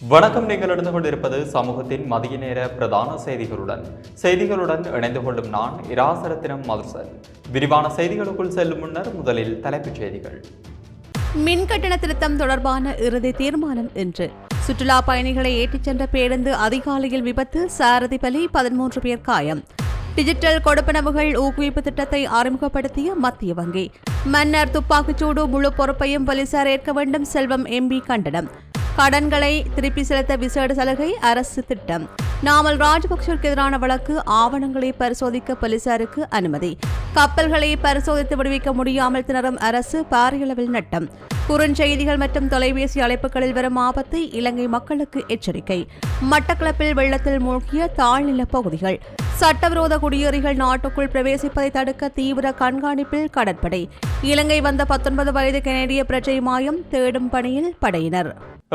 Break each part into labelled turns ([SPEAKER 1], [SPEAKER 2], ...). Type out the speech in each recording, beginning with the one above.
[SPEAKER 1] வணக்கம். நீங்கள் இணைந்து கொண்டிருப்பது சமூகத்தின் மதிய நேர பிரதான செய்திகளுடன். செய்திகளுடன் இணைந்து கொள்ளும் நான் இராசரத்தினம் மதுசன். விரிவான செய்திகளுக்குள் செல்லும் முன்னர் முதலில் தலைப்புச் செய்திகள்.
[SPEAKER 2] மின் கட்டண திருத்தம் தொடர்பான இறுதி தீர்மானம் இன்று. சுற்றுலா பயணிகளை ஏற்றிச் சென்ற பேருந்து அதிகாலையில் விபத்து சாரதி பலி பதிமூன்று பேர் காயம். டிஜிட்டல் கொடுப்பனவுகள் ஊக்குவிப்பு திட்டத்தை அறிமுகப்படுத்திய மத்திய வங்கி. மன்னர் துப்பாக்கிச்சூடு முழு பொறுப்பையும் போலீசார் ஏற்க வேண்டும் செல்வம் எம்பி கண்டனம். கடன்களை திருப்பி செலுத்த விசேட சலுகை அரசு திட்டம். நாமல் ராஜபக்சருக்கு எதிரான வழக்கு ஆவணங்களை பரிசோதிக்க போலீசாருக்கு அனுமதி. கப்பல்களை பரிசோதித்து விடுவிக்க முடியாமல் திணறும் அரசு பாரியளவில் நட்டம். குறுஞ்செய்திகள் மற்றும் தொலைபேசி அழைப்புகளில் வரும் ஆபத்து இலங்கை மக்களுக்கு எச்சரிக்கை. மட்டக்களப்பில் வெள்ளத்தில் மூழ்கிய தாழ்நில பகுதிகள். சட்டவிரோத குடியேறிகள் நாட்டுக்குள் பிரவேசிப்பதை தடுக்க தீவிர கண்காணிப்பில் கடற்படை. இலங்கை வந்த பத்தொன்பது வயது கனேடிய பிரஜை மாயம் தேடும் பணியில் படையினர்.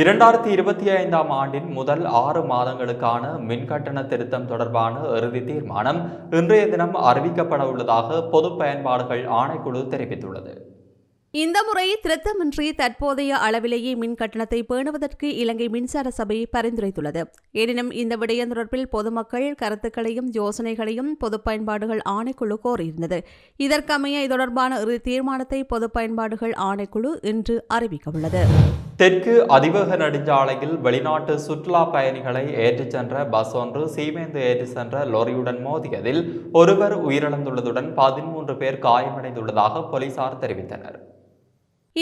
[SPEAKER 1] இரண்டாயிரத்தி இருபத்தி ஐந்தாம் ஆண்டின் முதல் ஆறு மாதங்களுக்கான மின்கட்டண திருத்தம் தொடர்பான இறுதி தீர்மானம் இன்றைய தினம் அறிவிக்கப்பட உள்ளதாக பொது பயன்பாடுகள் ஆணைக்குழு தெரிவித்துள்ளது.
[SPEAKER 2] இந்த முறை திருத்தமின்றி தற்போதைய அளவிலேயே மின் கட்டணத்தை பேணுவதற்கு இலங்கை மின்சார சபை பரிந்துரைத்துள்ளது. எனினும் இந்த விடயம் தொடர்பில் பொதுமக்கள் கருத்துக்களையும் யோசனைகளையும் பொது பயன்பாடுகள் ஆணைக்குழு கோரியிருந்தது. இதற்கமைய இது தொடர்பான இறுதி தீர்மானத்தை பொது பயன்பாடுகள் ஆணைக்குழு இன்று அறிவிக்கவுள்ளது.
[SPEAKER 1] தெற்கு அதிவேக நெடுஞ்சாலையில் வெளிநாட்டு சுற்றுலா பயணிகளை ஏற்றிச் சென்ற பஸ் ஒன்று சீமேந்து ஏற்றிச் சென்ற லொரியுடன் மோதியதில் ஒருவர் உயிரிழந்துள்ளதுடன் பதிமூன்று பேர் காயமடைந்துள்ளதாக போலீசார் தெரிவித்தனர்.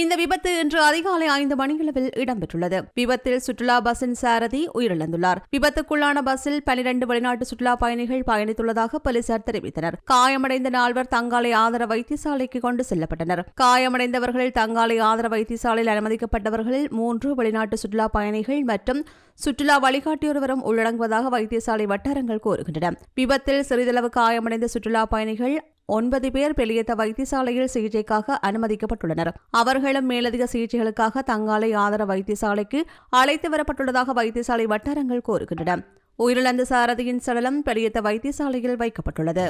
[SPEAKER 2] இந்த விபத்து இன்று அதிகாலை ஐந்து மணியளவில் இடம்பெற்றுள்ளது. விபத்தில் சுற்றுலா பஸ்ஸின் சாரதி உயிரிழந்துள்ளார். விபத்துக்குள்ளான பஸ்ஸில் பனிரண்டு வெளிநாட்டு சுற்றுலா பயணிகள் பயணித்துள்ளதாக போலீசார் தெரிவித்தனர். காயமடைந்த நால்வர் தங்காலை ஆதர வைத்தியசாலைக்கு கொண்டு செல்லப்பட்டனர். காயமடைந்தவர்கள் தங்காலை ஆதர வைத்தியசாலையில் அனுமதிக்கப்பட்டவர்களில் மூன்று வெளிநாட்டு சுற்றுலா பயணிகள் மற்றும் சுற்றுலா வழிகாட்டியொருவரும் உள்ளடங்குவதாக வைத்தியசாலை வட்டாரங்கள் கூறுகின்றன. விபத்தில் சிறிதளவு காயமடைந்த சுற்றுலா பயணிகள் ஒன்பது பேர் பெலியத்த வைத்தியசாலையில் சிகிச்சைக்காக அனுமதிக்கப்பட்டுள்ளனர். அவர்களும் மேலதிக சிகிச்சைகளுக்காக தங்காலை ஆதர வைத்தியசாலைக்கு அழைத்து வரப்பட்டுள்ளதாக வைத்தியசாலை வட்டாரங்கள் கூறுகின்றன. உயிரிழந்த சாரதியின் சடலம் பெலியத்த வைத்தியசாலையில் வைக்கப்பட்டுள்ளது.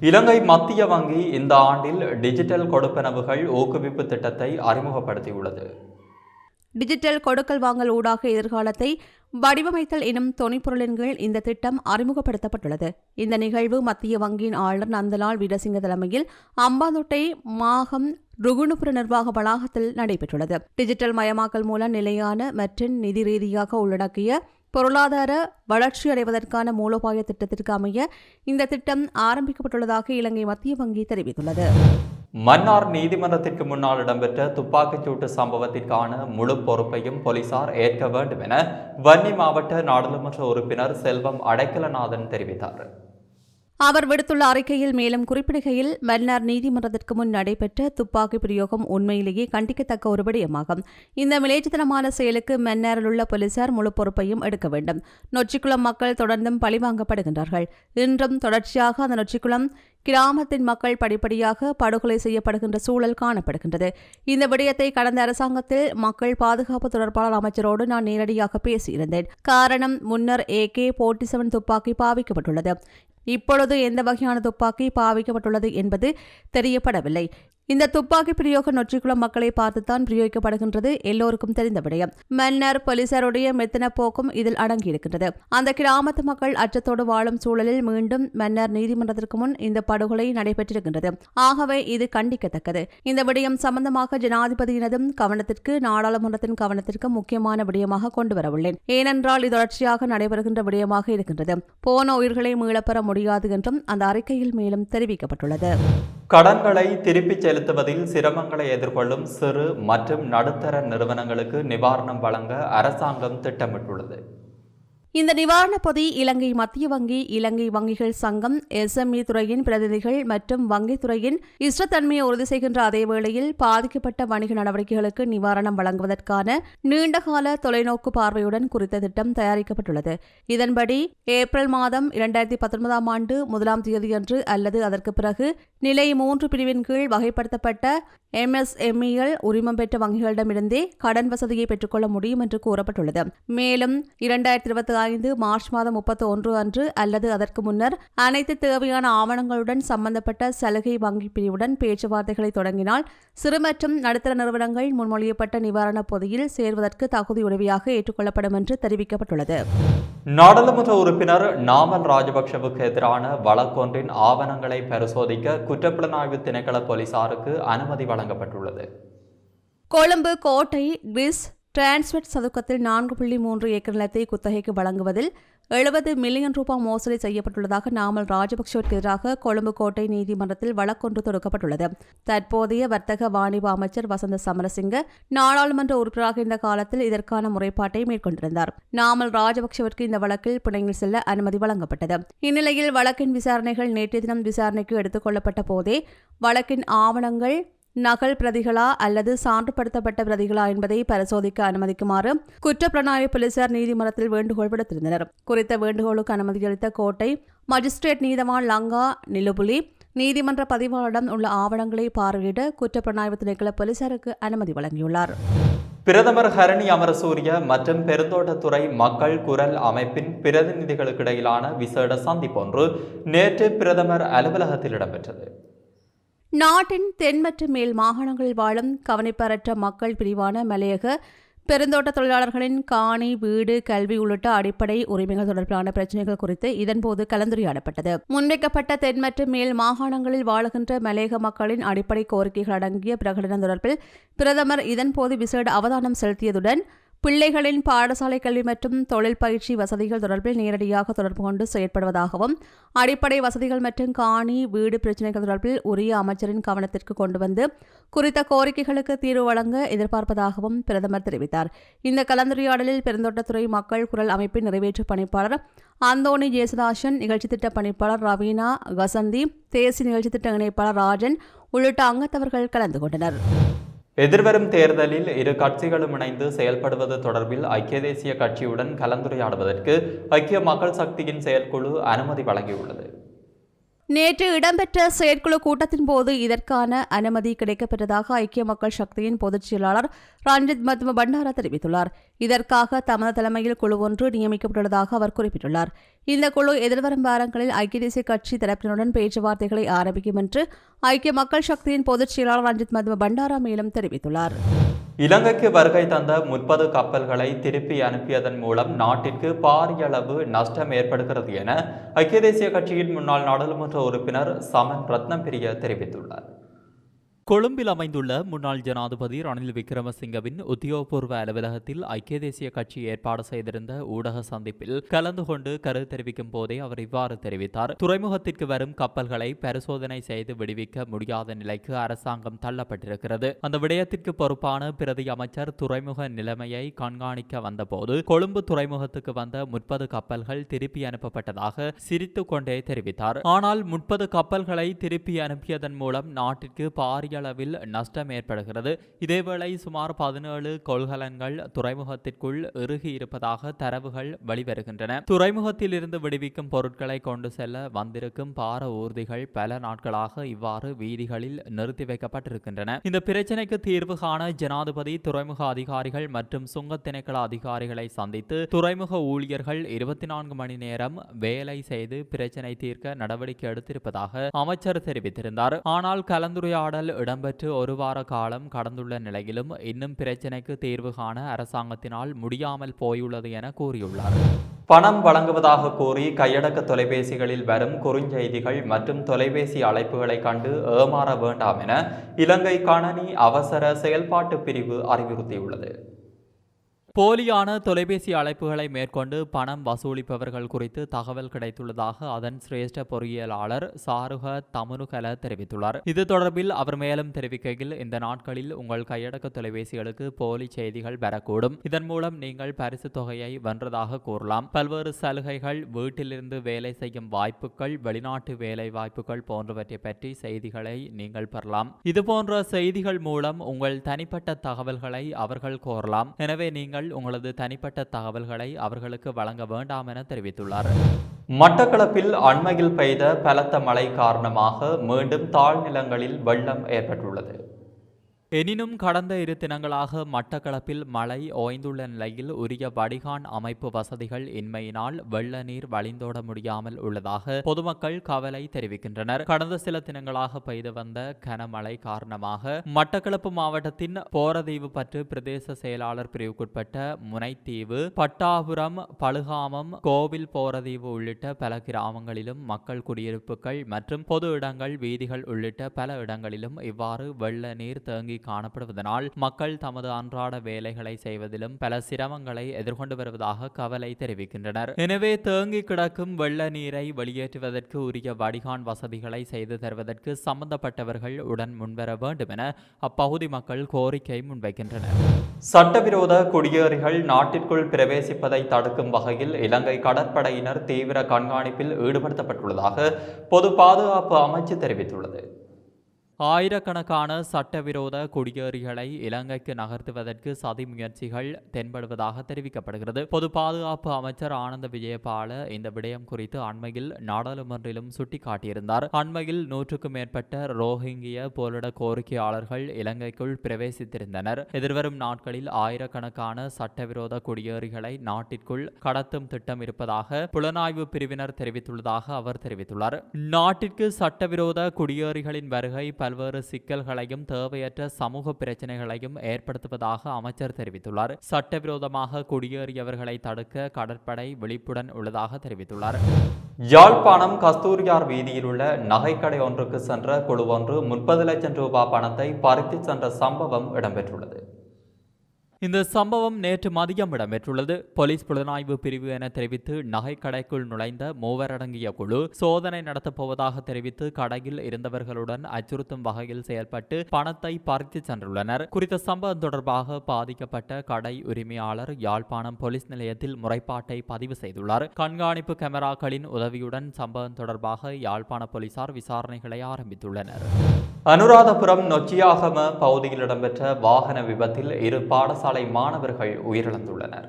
[SPEAKER 1] இலங்கை மத்திய வங்கி இந்த ஆண்டில் டிஜிட்டல் கொடுப்பனவுகள் ஊக்குவிப்பு திட்டத்தை அறிமுகப்படுத்தியுள்ளது.
[SPEAKER 2] டிஜிட்டல் கொடுக்கல் வாங்கல் ஊடாக எதிர்காலத்தை வடிவமைத்தல் எனும் துணைப்பொருளின் கீழ் இந்த திட்டம் அறிமுகப்படுத்தப்பட்டுள்ளது. இந்த நிகழ்வு மத்திய வங்கியின் ஆளுநர் நந்தலால் வீரசிங்க தலைமையில் அம்பாந்தோட்டை மாகம் ருகுணுபுர நிர்வாக வளாகத்தில் நடைபெற்றுள்ளது. டிஜிட்டல் மயமாக்கல் மூலம் நிலையான மற்றும் நிதி ரீதியாக உள்ளடக்கிய பொருளாதார வளர்ச்சியடைவதற்கான மூலோபாய திட்டத்திற்கு அமைய இந்த திட்டம் ஆரம்பிக்கப்பட்டுள்ளதாக இலங்கை மத்திய வங்கி தெரிவித்துள்ளது.
[SPEAKER 1] மன்னார் நீதிமன்றத்திற்கு முன்னால் இடம்பெற்ற துப்பாக்கிச்சூட்டு சம்பவத்திற்கான முழு பொறுப்பையும் போலீசார் ஏற்க வேண்டும் என வன்னி மாவட்ட நாடாளுமன்ற உறுப்பினர் செல்வம் அடைக்கலநாதன் தெரிவித்தார்.
[SPEAKER 2] அவர் விடுத்துள்ள அறிக்கையில் மேலும் குறிப்பிடுகையில் மன்னார் நீதிமன்றத்திற்கு முன் நடைபெற்ற துப்பாக்கி பிரயோகம் உண்மையிலேயே கண்டிக்கத்தக்க ஒரு விடயமாகும். இந்த மிலேச்சத்தனமான செயலுக்கு மன்னாரில் உள்ள போலீசார் முழு பொறுப்பையும் எடுக்க வேண்டும். நொச்சிக்குளம் மக்கள் தொடர்ந்தும் பழிவாங்கப்படுகின்றார்கள். இன்றும் தொடர்ச்சியாக அந்த நொச்சிக்குளம் கிராமத்தின் மக்கள் படிப்படியாக படுகொலை செய்யப்படுகின்ற சூழல் காணப்படுகின்றது. இந்த விடயத்தை கடந்த அரசாங்கத்தில் மக்கள் பாதுகாப்பு தொடர்பாளர் அமைச்சரோடு நான் நேரடியாக பேசியிருந்தேன். காரணம் முன்னர் ஏகே போர்ட்டி செவன் துப்பாக்கி பாவிக்கப்பட்டுள்ளது. இப்பொழுது எந்த வகையான துப்பாக்கி பாவிக்கப்பட்டுள்ளது என்பது தெரியப்படவில்லை. இந்த துப்பாக்கி பிரயோகம் நொற்றிக்குளம் மக்களை பார்த்துத்தான் பிரயோகிக்கப்படுகின்றது எல்லோருக்கும் தெரிந்த விடயம். மன்னர் போலீசாருடைய மெத்தன போக்கும் இதில் அடங்கியிருக்கின்றது. அந்த கிராமத்து மக்கள் அச்சத்தோடு வாழும் சூழலில் மீண்டும் மன்னர் நீதிமன்றத்திற்கு முன் இந்த படுகொலை நடைபெற்றிருக்கின்றது. ஆகவே இது கண்டிக்கத்தக்கது. இந்த விடயம் சம்பந்தமாக ஜனாதிபதியினதும் கவனத்திற்கு நாடாளுமன்றத்தின் கவனத்திற்கு முக்கியமான விடயமாக கொண்டு வரவுள்ளேன் ஏனென்றால் இது தொடர்ச்சியாக நடைபெறுகின்ற விடயமாக இருக்கின்றது. போன உயிர்களை மீளப்பெற முடியாது என்றும் அந்த அறிக்கையில் மேலும் தெரிவிக்கப்பட்டுள்ளது.
[SPEAKER 1] கடன்களை திருப்பிச் செலுத்துவதில் சிரமங்களை எதிர்கொள்ளும் சிறு மற்றும் நடுத்தர நிறுவனங்களுக்கு நிவாரணம் வழங்க அரசாங்கம் திட்டமிட்டுள்ளது.
[SPEAKER 2] இந்த நிவாரணப் பொதி இலங்கை மத்திய வங்கி இலங்கை வங்கிகள் சங்கம் எஸ்எம்இ துறையின் பிரதிநிதிகள் மற்றும் வங்கித் துறையின் இஷ்டத்தன்மையை உறுதி செய்கின்ற அதே வேளையில் பாதிக்கப்பட்ட வணிக நடவடிக்கைகளுக்கு நிவாரணம் வழங்குவதற்கான நீண்டகால தொலைநோக்கு பார்வையுடன் குறித்த திட்டம் தயாரிக்கப்பட்டுள்ளது. இதன்படி ஏப்ரல் மாதம் இரண்டாயிரத்தி பத்தொன்பதாம் ஆண்டு முதலாம் தேதியன்று அல்லது அதற்கு பிறகு நிலை மூன்று பிரிவின் கீழ் வகைப்படுத்தப்பட்ட எம்எஸ்எம்இகள் உரிமம் பெற்ற வங்கிகளிடமிருந்தே கடன் வசதியை பெற்றுக்கொள்ள முடியும் என்று கூறப்பட்டுள்ளது. மேலும் இரண்டாயிரத்தி இருபத்தி ஐந்து மார்ச் மாதம் முப்பத்தி ஒன்று அன்று அல்லது அதற்கு முன்னர் அனைத்து தேவையான ஆவணங்களுடன் சம்பந்தப்பட்ட சலுகை வங்கி பிரிவுடன் பேச்சுவார்த்தைகளை தொடங்கினால் சிறு மற்றும் நடுத்தர நிறுவனங்கள் முன்மொழியப்பட்ட நிவாரணப் பொதியில் சேர்வதற்கு தகுதி உதவியாக ஏற்றுக்கொள்ளப்படும் என்று தெரிவிக்கப்பட்டுள்ளது.
[SPEAKER 1] நாடாளுமன்ற உறுப்பினர் நாமல் ராஜபக்ஷவுக்கு எதிரான வழக்கொன்றின் ஆவணங்களை பரிசோதிக்க குற்றப்புலனாய்வு திணைக்கள போலீசாருக்கு அனுமதி வழங்கப்பட்டுள்ளது.
[SPEAKER 2] கொழும்பு கோட்டை கிறிஸ் டிரான்ஸ்வெட் சதுக்கத்தில் நான்கு புள்ளி மூன்று ஏக்கர் நிலத்தை குத்தகைக்கு வழங்குவதில் எழுபது மில்லியன் ரூபாய் மோசடி செய்யப்பட்டுள்ளதாக நாமல் ராஜபக்சேவுக்கு எதிராக கொழும்பு கோட்டை நீதிமன்றத்தில் வழக்கொன்று தொடுக்கப்பட்டுள்ளது. தற்போதைய வர்த்தக வாணிப அமைச்சர் வசந்த சமரசிங்க நாடாளுமன்ற உறுப்பினராக இருந்த காலத்தில் இதற்கான முறைப்பாட்டை மேற்கொண்டிருந்தார். நாமல் ராஜபக்சேவிற்கு இந்த வழக்கில் பிணையில் செல்ல அனுமதி வழங்கப்பட்டது. இந்நிலையில் வழக்கின் விசாரணைகள் நேற்றைய தினம் விசாரணைக்கு எடுத்துக் கொள்ளப்பட்ட போதே வழக்கின் ஆவணங்கள் நகல் பிரதிகளா அல்லது சான்றுபடுத்தப்பட்ட பிரதிகளா என்பதை பரிசோதிக்க அனுமதிக்குமாறு குற்றப்புலனாய்வு போலீசார் நீதிமன்றத்தில் வேண்டுகோள் விடுத்திருந்தனர். குறித்த வேண்டுகோளுக்கு அனுமதியளித்த கோட்டை மஜிஸ்ட்ரேட் நீதவான் லங்கா நிலுபுலி நீதிமன்ற பதிவாளரிடம் உள்ள ஆவணங்களை பார்வையிட குற்றப்புலனாய்வு திணைக்கள போலீசாருக்கு அனுமதி வழங்கியுள்ளார்.
[SPEAKER 1] பிரதமர் ஹரணி அமரசூரிய மற்றும் பெருந்தோட்டத்துறை மக்கள் குரல் அமைப்பின் பிரதிநிதிகளுக்கிடையிலான விசேட சந்திப்பொன்று நேற்று பிரதமர் அலுவலகத்தில் இடம்பெற்றது.
[SPEAKER 2] நாட்டின் தென் மற்றும் மேல் மாகாணங்களில் வாழும் கவனிப்பரற்ற மக்கள் பிரிவான மலையக பெருந்தோட்ட தொழிலாளர்களின் காணி வீடு கல்வி உள்ளிட்ட அடிப்படை உரிமைகள் தொடர்பிலான பிரச்சினைகள் குறித்து இதன்போது கலந்துரையாடப்பட்டது. முன்வைக்கப்பட்ட தென் மற்றும் மேல் மாகாணங்களில் வாழுகின்ற மலையக மக்களின் அடிப்படை கோரிக்கைகள் அடங்கிய பிரகடனம் தொடர்பில் பிரதமர் இதன்போது விசேட அவதானம் செலுத்தியதுடன் பிள்ளைகளின் பாடசாலை கல்வி மற்றும் தொழில் பயிற்சி வசதிகள் தொடர்பில் நேரடியாக தொடர்பு கொண்டு செயற்படுவதாகவும் அடிப்படை வசதிகள் மற்றும் காணி வீடு பிரச்சினைகள் தொடர்பில் உரிய அமைச்சரின் கவனத்திற்கு கொண்டு வந்து குறித்த கோரிக்கைகளுக்கு தீர்வு வழங்க எதிர்பார்ப்பதாகவும் பிரதமர் தெரிவித்தார். இந்த கலந்துரையாடலில் பெருந்தோட்டத்துறை மக்கள் குரல் அமைப்பின் நிறைவேற்று பணிப்பாளர் அந்தோணி ஜேசுதாசன் நிகழ்ச்சி திட்ட பணிப்பாளர் ரவீனா கசந்தி தேசிய நிகழ்ச்சி திட்ட இணைப்பாளர் ராஜன் உள்ளிட்ட அங்கத்தவர்கள் கலந்து கொண்டனர்.
[SPEAKER 1] எதிர்வரும் தேர்தலில் இரு கட்சிகளும் இணைந்து செயல்படுவது தொடர்பில் ஐக்கிய தேசிய கட்சியுடன் கலந்துரையாடுவதற்கு ஐக்கிய மக்கள் சக்தியின் செயற்குழு அனுமதி வழங்கியுள்ளது.
[SPEAKER 2] நேற்று இடம்பெற்ற செயற்குழு கூட்டத்தின் போது இதற்கான அனுமதி கிடைக்கப்பெற்றதாக ஐக்கிய மக்கள் சக்தியின் பொதுச் செயலாளர் ரஞ்சித் மத்ம பண்டாரா தெரிவித்துள்ளார். இதற்காக தமது தலைமையில் குழு ஒன்று நியமிக்கப்பட்டுள்ளதாக அவர் குறிப்பிட்டுள்ளார். இந்த குழு எதிர்வரும் வாரங்களில் ஐக்கிய தேசிய கட்சி தரப்பினருடன் பேச்சுவார்த்தைகளை ஆரம்பிக்கும் என்று ஐக்கிய மக்கள் சக்தியின் பொதுச் செயலாளர் ரஞ்சித் மத்ம பண்டாரா மேலும் தெரிவித்துள்ளார்.
[SPEAKER 1] இலங்கைக்கு வருகை தந்த முப்பது கப்பல்களை திருப்பி அனுப்பியதன் மூலம் நாட்டிற்கு பாரிய அளவு நஷ்டம் ஏற்படுகிறது என ஐக்கிய தேசிய கட்சியின் முன்னாள் நாடாளுமன்ற உறுப்பினர் சமன் ரத்னப்பிரிய தெரிவித்துள்ளார். கொழும்பில் அமைந்துள்ள முன்னாள் ஜனாதிபதி ரணில் விக்ரமசிங்கவின் உத்தியோகபூர்வ அலுவலகத்தில் ஐக்கிய தேசிய கட்சி ஏற்பாடு செய்திருந்த ஊடக சந்திப்பில் கலந்து கொண்டு கருத்து தெரிவிக்கும் போதே அவர் இவ்வாறு தெரிவித்தார். துறைமுகத்திற்கு வரும் கப்பல்களை பரிசோதனை செய்து விடுவிக்க முடியாத நிலைக்கு அரசாங்கம் தள்ளப்பட்டிருக்கிறது. அந்த விடயத்திற்கு பொறுப்பான பிரதி அமைச்சர் துறைமுக நிலைமையை கண்காணிக்க வந்தபோது கொழும்பு துறைமுகத்துக்கு வந்த முப்பது கப்பல்கள் திருப்பி அனுப்பப்பட்டதாக சிரித்துக் கொண்டே தெரிவித்தார். ஆனால் முப்பது கப்பல்களை திருப்பி அனுப்பியதன் மூலம் நாட்டிற்கு பாரிய அளவில் நஷ்டம் ஏற்படுகிறது. இதேவேளை சுமார் பதினேழு கொள்கலன்கள் துறைமுகத்திற்குள் இறுகி இருப்பதாக தரவுகள் வெளிவருகின்றன. துறைமுகத்தில் இருந்து விடுவிக்கும் பொருட்களை கொண்டு செல்ல வந்திருக்கும் பார ஊர்திகள் பல நாட்களாக இவ்வாறு வீதிகளில் நிறுத்தி வைக்கப்பட்டிருக்கின்றன. இந்த பிரச்சினைக்கு தீர்வு காண ஜனாதிபதி துறைமுக அதிகாரிகள் மற்றும் சுங்க திணைக்கள அதிகாரிகளை சந்தித்து துறைமுக ஊழியர்கள் இருபத்தி நான்கு மணி நேரம் வேலை செய்து பிரச்சினை தீர்க்க நடவடிக்கை எடுத்திருப்பதாக அமைச்சர் தெரிவித்திருந்தார். ஆனால் கலந்துரையாடல் இடம்பெற்று ஒரு வார காலம் கடந்துள்ள நிலையிலும் இன்னும் பிரச்சினைக்கு தீர்வு காண அரசாங்கத்தினால் முடியாமல் போயுள்ளது என கூறியுள்ளார். பணம் வழங்குவதாக கூறி கையடக்க தொலைபேசிகளில் வரும் குறுஞ்செய்திகள் மற்றும் தொலைபேசி அழைப்புகளை கண்டு ஏமாற வேண்டாம் என இலங்கை கணனி அவசர செயல்பாட்டு பிரிவு அறிவுறுத்தியுள்ளது. போலியான தொலைபேசி அழைப்புகளை மேற்கொண்டு பணம் வசூலிப்பவர்கள் குறித்து தகவல் கிடைத்துள்ளதாக அதன் சிரேஷ்ட பொறியியலாளர் சாருக தமனுகல தெரிவித்துள்ளார். இது தொடர்பில் அவர் மேலும் தெரிவிக்கையில் இந்த நாட்களில் உங்கள் கையடக்க தொலைபேசிகளுக்கு போலி செய்திகள் பெறக்கூடும் இதன் மூலம் நீங்கள் பரிசு தொகையை வென்றதாக கூறலாம். பல்வேறு சலுகைகள் வீட்டிலிருந்து வேலை செய்யும் வாய்ப்புகள் வெளிநாட்டு வேலை வாய்ப்புகள் போன்றவற்றை பற்றி செய்திகளை நீங்கள் பெறலாம். இதுபோன்ற செய்திகள் மூலம் உங்கள் தனிப்பட்ட தகவல்களை அவர்கள் கோரலாம். எனவே நீங்கள் உங்களது தனிப்பட்ட தகவல்களை அவர்களுக்கு வழங்க வேண்டாம் என தெரிவித்துள்ளார். மட்டக்களப்பில் அண்மையில் பெய்த பலத்த மழை காரணமாக மீண்டும் தாழ்நிலங்களில் வெள்ளம் ஏற்பட்டுள்ளது. எனினும் கடந்த இரு தினங்களாக மட்டக்களப்பில் மழை ஓய்ந்துள்ள நிலையில் உரிய வடிகான் அமைப்பு வசதிகள் இன்மையினால் வெள்ள நீர் வழிந்தோட முடியாமல் உள்ளதாக பொதுமக்கள் கவலை தெரிவிக்கின்றனர். கடந்த சில தினங்களாக பெய்து வந்த கனமழை காரணமாக மட்டக்களப்பு மாவட்டத்தின் போரதீவு பற்று பிரதேச செயலாளர் பிரிவுக்குட்பட்ட முனைத்தீவு பட்டாபுரம் பழுகாமம் கோவில் போரதீவு உள்ளிட்ட பல கிராமங்களிலும் மக்கள் குடியிருப்புகள் மற்றும் பொது இடங்கள் வீதிகள் உள்ளிட்ட பல இடங்களிலும் இவ்வாறு வெள்ள நீர் தேங்கி காணப்படுவதனால் மக்கள் தமது அன்றாட வேலைகளை செய்வதிலும் பல சிரமங்களை எதிர்கொண்டு வருவதாக கவலை தெரிவிக்கின்றனர். எனவே தேங்கி கிடக்கும் வெள்ள நீரை வெளியேற்றுவதற்கு உரிய வடிகான் வசதிகளை செய்து தருவதற்கு சம்பந்தப்பட்டவர்கள் உடன் முன்வர வேண்டும் என அப்பகுதி மக்கள் கோரிக்கை முன்வைக்கின்றனர். சட்டவிரோத குடியேறிகள் நாட்டிற்குள் பிரவேசிப்பதை தடுக்கும் வகையில் இலங்கை கடற்படையினர் தீவிர கண்காணிப்பில் ஈடுபடுத்தப்பட்டுள்ளதாக பொது பாதுகாப்பு அமைச்சு தெரிவித்துள்ளது. ஆயிரக்கணக்கான சட்டவிரோத குடியேறிகளை இலங்கைக்கு நகர்த்துவதற்கு சதி முயற்சிகள் தென்படுவதாக தெரிவிக்கப்படுகிறது. பொது பாதுகாப்பு அமைச்சர் ஆனந்த விஜயபால இந்த விடயம் குறித்து அண்மையில் நாடாளுமன்றிலும் சுட்டிக்காட்டியிருந்தார். அண்மையில் நூற்றுக்கும் மேற்பட்ட ரோஹிங்கிய போரிட கோரிக்கையாளர்கள் இலங்கைக்குள் பிரவேசித்திருந்தனர். எதிர்வரும் நாட்களில் ஆயிரக்கணக்கான சட்டவிரோத குடியேறிகளை நாட்டிற்குள் கடத்தும் திட்டம் இருப்பதாக புலனாய்வு பிரிவினர் தெரிவித்துள்ளதாக அவர் தெரிவித்துள்ளார். நாட்டிற்கு சட்டவிரோத குடியேறிகளின் வருகை பல்வேறு சிக்கல்களையும் தேவையற்ற சமூக பிரச்சனைகளையும் ஏற்படுத்துவதாக அமைச்சர் தெரிவித்துள்ளார். சட்டவிரோதமாக குடியேறியவர்களை தடுக்க கடற்படை விழிப்புடன் உள்ளதாக தெரிவித்துள்ளார். யாழ்ப்பாணம் கஸ்தூரியார் வீதியில் உள்ள நகைக்கடை ஒன்றுக்கு சென்ற குழு ஒன்று முப்பது லட்சம் ரூபாய் பணத்தை பறித்து சென்ற சம்பவம் இடம்பெற்றுள்ளது. இந்த சம்பவம் நேற்று மதியம் இடம்பெற்றுள்ளது. போலீஸ் புலனாய்வு பிரிவு என தெரிவித்து நகைக்கடைக்குள் நுழைந்த மூவரடங்கிய குழு சோதனை நடத்தப் போவதாக தெரிவித்து கடையில் இருந்தவர்களுடன் அச்சுறுத்தும் வகையில் செயல்பட்டு பணத்தை பறித்து சென்றுள்ளனர். குறித்த சம்பவம் தொடர்பாக பாதிக்கப்பட்ட கடை உரிமையாளர் யாழ்ப்பாணம் போலீஸ் நிலையத்தில் முறைப்பாட்டை பதிவு செய்துள்ளார். கண்காணிப்பு கேமராக்களின் உதவியுடன் சம்பவம் தொடர்பாக யாழ்ப்பாண போலீசார் விசாரணைகளை ஆரம்பித்துள்ளனர். அனுராதபுரம் நொச்சியாகம பகுதியில் இடம்பெற்ற வாகன விபத்தில் இரு பாடசாலை மாணவர்கள் உயிரிழந்துள்ளனர்.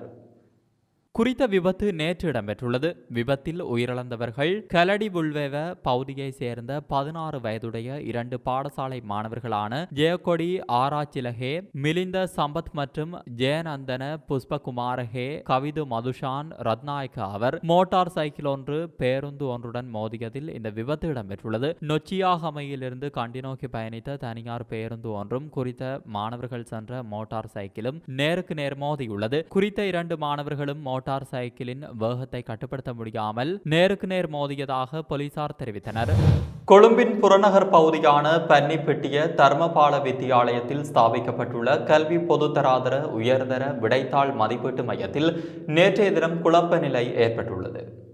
[SPEAKER 1] குறித்த விபத்து நேற்று இடம்பெற்றுள்ளது. விபத்தில் உயிரிழந்தவர்கள் கலடி புல்வேவ பகுதியை சேர்ந்த பதினாறு வயதுடைய இரண்டு பாடசாலை மாணவர்களான ஜெயக்கொடி ஆராச்சிலஹே மிலிந்த சம்பத் மற்றும் ஜெயநந்தன புஷ்பகுமாரஹே கவிது மதுஷான் ரத்நாயக்க அவர் மோட்டார் சைக்கிள் ஒன்று பேருந்து ஒன்றுடன் மோதியதில் இந்த விபத்து இடம்பெற்றுள்ளது. நொச்சியாகமையிலிருந்து கண்டி நோக்கி பயணித்த தனியார் பேருந்து ஒன்றும் குறித்த மாணவர்கள் சென்ற மோட்டார் சைக்கிளும் நேருக்கு நேர் மோதியுள்ளது. குறித்த இரண்டு மாணவர்களும் மோட்டார் சைக்கிளின் வேகத்தை கட்டுப்படுத்த முடியாமல் நேருக்கு நேர் மோதியதாக போலீசார் தெரிவித்தனர். கொழும்பின் புறநகர் பகுதியான பன்னிப்பெட்டிய தர்மபால வித்தியாலயத்தில் ஸ்தாபிக்கப்பட்டுள்ள கல்வி பொதுத்தராதர உயர்தர விடைத்தாள் மதிப்பீட்டு மையத்தில் நேற்றைய தினம் குழப்ப நிலை ஏற்பட்டுள்ளது.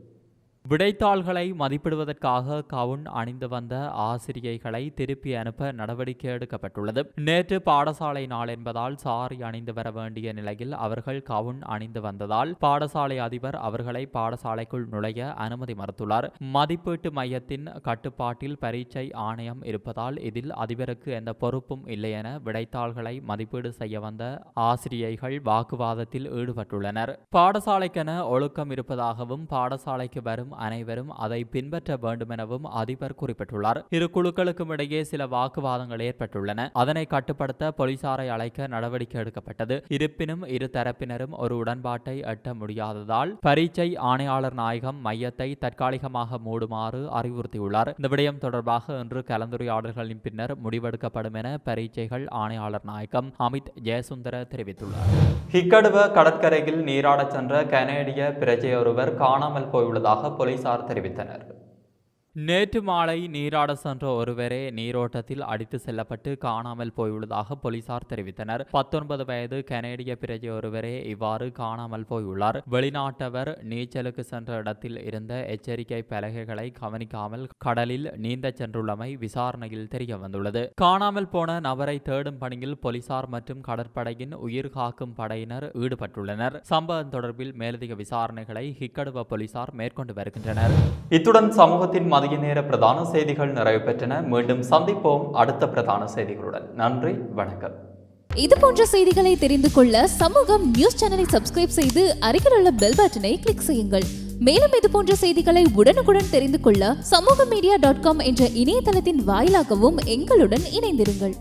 [SPEAKER 1] விடைத்தாள்களை மதிப்பிடுவதற்காக கவுன் அணிந்து வந்த ஆசிரியைகளை திருப்பி அனுப்ப நடவடிக்கை எடுக்கப்பட்டுள்ளது. நேற்று பாடசாலை நாள் என்பதால் சாரி அணிந்து வர வேண்டிய நிலையில் அவர்கள் கவுன் அணிந்து வந்ததால் பாடசாலை அதிபர் அவர்களை பாடசாலைக்குள் நுழைய அனுமதி மறுத்துள்ளார். மதிப்பீட்டு மையத்தின் கட்டுப்பாட்டில் பரீட்சை ஆணையம் இருப்பதால் இதில் அதிபருக்கு எந்த பொறுப்பும் இல்லை என விடைத்தாள்களை மதிப்பீடு செய்ய வந்த ஆசிரியைகள் வாக்குவாதத்தில் ஈடுபட்டுள்ளனர். பாடசாலைக்கென ஒழுக்கம் இருப்பதாகவும் பாடசாலைக்கு வரும் அனைவரும் அதை பின்பற்ற வேண்டுமெனவும் அதிபர் குறிப்பிட்டுள்ளார். இரு குழுக்களுக்கும் இடையே சில வாக்குவாதங்கள் ஏற்பட்டுள்ளன. அதனை கட்டுப்படுத்த போலீசாரை அழைக்க நடவடிக்கை எடுக்கப்பட்டது. இருப்பினும் இரு தரப்பினரும் ஒரு உடன்பாட்டை எட்ட முடியாததால் பரீட்சை ஆணையாளர் நாயகம் மையத்தை தற்காலிகமாக மூடுமாறு அறிவுறுத்தியுள்ளார். இந்த விடயம் தொடர்பாக இன்று கலந்துரையாடல்களின் பின்னர் முடிவெடுக்கப்படும் என பரீட்சைகள் ஆணையாளர் நாயகம் அமித் ஜெயசுந்தர தெரிவித்துள்ளார். ஹிக்கடுவ கடற்கரையில் நீராடச் சென்ற கனேடிய பிரஜையொருவர் காணாமல் போயுள்ளதாக போலீசார் தெரிவித்தனர். நேற்று மாலை நீராட சென்ற ஒருவரே நீரோட்டத்தில் அடித்து செல்லப்பட்டு காணாமல் போயுள்ளதாக போலீசார் தெரிவித்தனர். பத்தொன்பது வயது கனேடிய பிரஜை ஒருவரே இவ்வாறு காணாமல் போயுள்ளார். வெளிநாட்டவர் நீச்சலுக்கு சென்ற இடத்தில் இருந்த எச்சரிக்கை பலகைகளை கவனிக்காமல் கடலில் நீந்த சென்றுள்ளமை விசாரணையில் தெரிய வந்துள்ளது காணாமல் போன நபரை தேடும் பணியில் போலீசார் மற்றும் கடற்படையின் உயிர் காக்கும் படையினர் ஈடுபட்டுள்ளனர். சம்பவம் தொடர்பில் மேலதிக விசாரணைகளை ஹிக்கடுவ போலீசார் மேற்கொண்டு வருகின்றனர். இத்துடன் சமூகத்தின் மதிய நேர பிரதான செய்திகள் நிறைவு பெற்றன. மீண்டும் சந்திப்போம் அடுத்த பிரதான செய்திகளுடன். நன்றி வணக்கம்.
[SPEAKER 3] இது போன்ற செய்திகளை தெரிந்து கொள்ள சமூகம் நியூஸ் சேனலை சப்ஸ்கிரைப் செய்து அருகில் உள்ள பெல் பட்டனை கிளிக் செய்யுங்கள். மேலும் இது போன்ற செய்திகளை உடனுக்குடன் தெரிந்து கொள்ள சமூக மீடியா டாட் காம் என்ற இணையதளத்தின் வாயிலாகவும் எங்களுடன் இணைந்திருங்கள்.